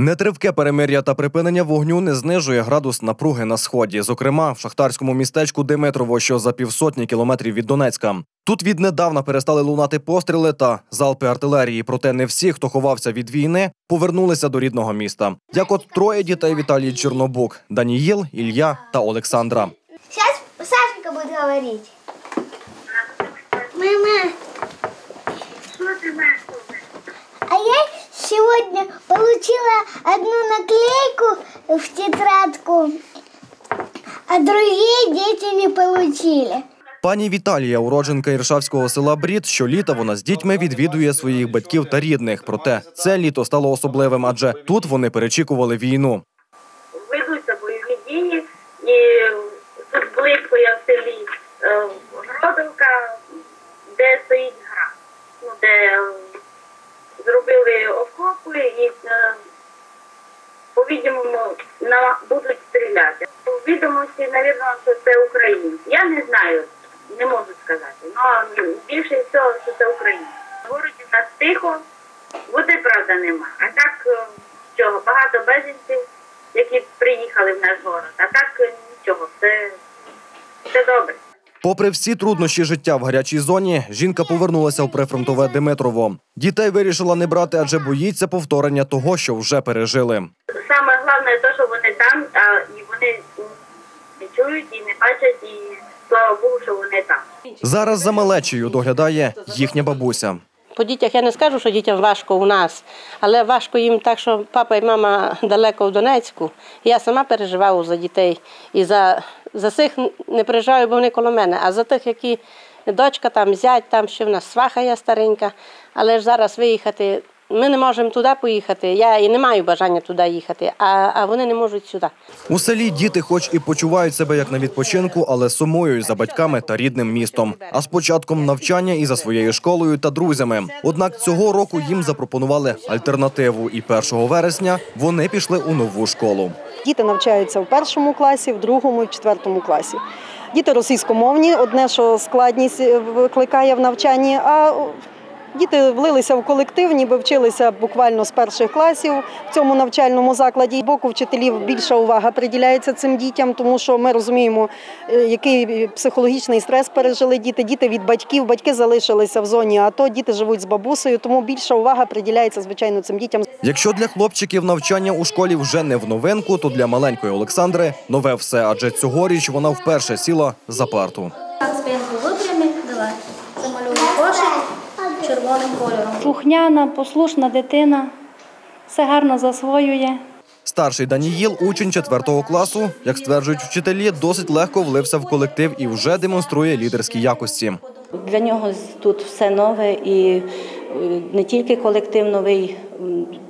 Нетривке перемир'я та припинення вогню не знижує градус напруги на сході, зокрема в шахтарському містечку Димитрово, що за півсотні кілометрів від Донецька. Тут віднедавна перестали лунати постріли та залпи артилерії. Проте не всі, хто ховався від війни, повернулися до рідного міста. Як от троє дітей Віталій Чорнобук, Даніїл, Ілля та Олександра. Сейчас Сашенька будет говорить. Мама. А я сегодня получила одну наклейку в тетрадку, а другие дети не получили. Пані Віталія, уродженка Іршавського села Брід, щоліта вона з дітьми відвідує своїх батьків та рідних. Проте це літо стало особливим, адже тут вони перечікували війну. На, будуть стріляти. У відомості, мабуть, що це українці. Я не знаю, не можу сказати. Але більше всього, що це українці. В городі нас тихо, води, правда, нема. А так, е, нічого, багато безінців, які приїхали в наш город. А так е, нічого, все, все добре. Попри всі труднощі життя в гарячій зоні, жінка повернулася в прифронтове Димитрово. Дітей вирішила не брати, адже боїться повторення того, що вже пережили. Головне те, що вони там, а і вони не чують і не бачать, і слава Богу, що вони там. Зараз за малечею доглядає їхня бабуся. По дітях я не скажу, що дітям важко у нас, але важко їм так, що папа і мама далеко в Донецьку. Я сама переживаю за дітей. І за, за цих не переживаю, бо вони коло мене, а за тих, які дочка там, зять, там ще в нас сваха є старенька. Але ж зараз виїхати. Ми не можемо туди поїхати. Я і не маю бажання туди їхати, а, а вони не можуть сюди. У селі діти, хоч і почувають себе як на відпочинку, але сумують за батьками та рідним містом. А з початком навчання і за своєю школою та друзями. Однак цього року їм запропонували альтернативу, і 1 вересня вони пішли у нову школу. Діти навчаються в першому класі, в другому і в четвертому класі. Діти російськомовні, одне, що складність е, викликає в навчанні, а діти влилися в колектив, ніби вчилися буквально з перших класів в цьому навчальному закладі. З боку вчителів більша увага приділяється цим дітям, тому що ми розуміємо, е, який психологічний стрес пережили діти. Діти від батьків, батьки залишилися в зоні АТО, діти живуть з бабусею, тому більша увага приділяється, звичайно, цим дітям. Якщо для хлопчиків навчання у школі вже не в новинку, то для маленької Олександри нове все, адже цьогоріч вона вперше сіла за парту. Спинку випрями, давай. Замалюємо кошик червоним кольором. Слухняна, послушна дитина, все гарно засвоює. Старший Даніїл, учень 4 класу, як стверджують вчителі, досить легко влився в колектив і вже демонструє лідерські якості. Для нього тут все нове і е, не тільки колектив новий.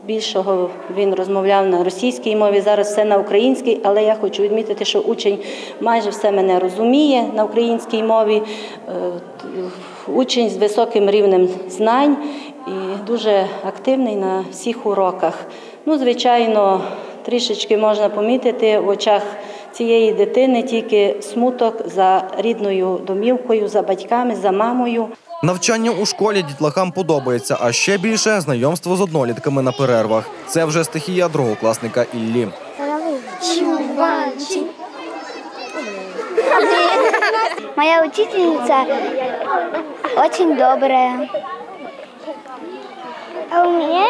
Більшого він розмовляв на російській мові, зараз все на українській, але я хочу відмітити, що учень майже все мене розуміє на українській мові. Учень з високим рівнем знань і дуже активний на всіх уроках. Ну, звичайно, трішечки можна помітити в очах цієї дитини тільки смуток за рідною домівкою, за батьками, за мамою. Навчання у школі дітлахам подобається, а ще більше знайомство з однолітками на перервах. Це вже стихія другокласника Іллі. Моя учительница очень добрая. А у меня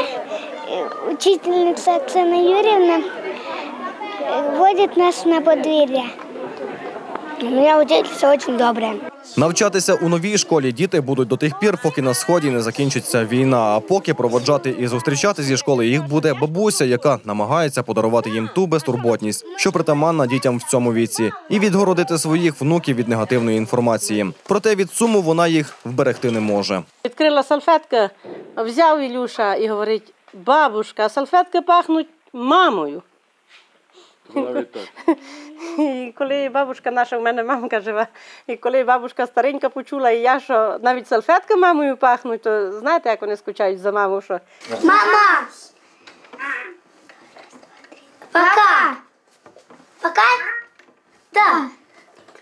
э, учительница Оксана Юрьевна э, водит нас на подвір'я. У меня учительница очень добрая. Навчатися у новій школі діти будуть до тих пір, поки на сході не закінчиться війна. А поки проводжати і зустрічати зі школи їх буде бабуся, яка намагається подарувати їм ту безтурботність, що притаманна дітям в цьому віці, і відгородити своїх внуків від негативної інформації. Проте від суму вона їх вберегти не може. Відкрила салфетка, взяв Ілюша і говорить: бабушка, салфетки пахнуть мамою. Коли бабушка наша, у мене мамка жива, і коли бабушка старенька почула, і я, що навіть салфетка мамою пахнуть, то знаєте, як вони скучають за маму, що Мама! Пока! Пока? Да.